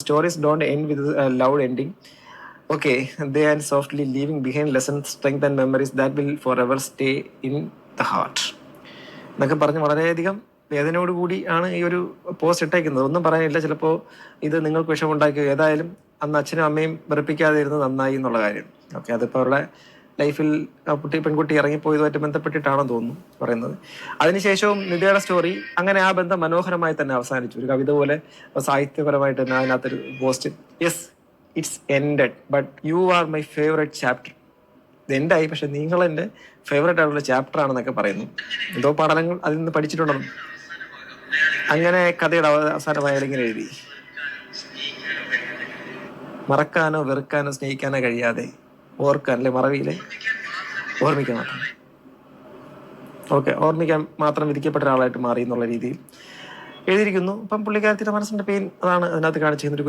stories don't end with a loud ending. Okay, they are softly leaving behind lessons, strength, and memories that will forever stay in the heart. എന്നൊക്കെ പറഞ്ഞ് വളരെയധികം വേദനയോട് കൂടി ആണ് ഈ ഒരു post ഇട്ടേക്കുന്നത് ഒന്നും പറയാനില്ല ചിലപ്പോൾ ഇത് നിങ്ങൾക്ക് വിഷമുണ്ടാക്കി ഏതായാലും അന്ന് അച്ഛനും അമ്മയും വെറുപ്പിക്കാതെ ഇരുന്ന് നന്നായി എന്നുള്ള കാര്യം ഓക്കെ അതിപ്പോൾ അവരുടെ ലൈഫിൽ കുട്ടി പെൺകുട്ടി ഇറങ്ങിപ്പോയതുമായിട്ട് ബന്ധപ്പെട്ടിട്ടാണെന്ന് തോന്നുന്നു പറയുന്നത്. അതിനുശേഷവും നിധിയുടെ സ്റ്റോറി അങ്ങനെ ആ ബന്ധം മനോഹരമായി തന്നെ അവസാനിച്ചു. ഒരു കവിത പോലെ സാഹിത്യപരമായിട്ട് തന്നെ അതിനകത്തൊരു post yes it's ended but you are my favourite chapter ഇത് എൻഡായി പക്ഷെ നിങ്ങൾ എന്റെ ഫേവറേറ്റ് ആയിട്ടുള്ള ചാപ്റ്റർ ആണെന്നൊക്കെ പറയുന്നു. എന്തോ പഠനങ്ങൾ അതിൽ നിന്ന് പഠിച്ചിട്ടുണ്ടെന്നും അങ്ങനെ കഥയുടെ അവ- അവസാനമായ ഇങ്ങനെ എഴുതി. മറക്കാനോ വെറുക്കാനോ സ്നേഹിക്കാനോ കഴിയാതെ ഓർക്കാൻ അല്ലെ മറവിയിലെ ഓർമ്മിക്കാൻ മാത്രം. ഓക്കെ ഓർമ്മിക്കാൻ മാത്രം വിധിക്കപ്പെട്ട ഒരാളായിട്ട് മാറി എന്നുള്ള രീതിയിൽ എഴുതിയിരിക്കുന്നു. അപ്പം പുള്ളിക്കാരത്തിന്റെ മനസ്സിന്റെ പെയിൻ അതാണ് അതിനകത്ത് കാണിച്ചിരുന്നൊരു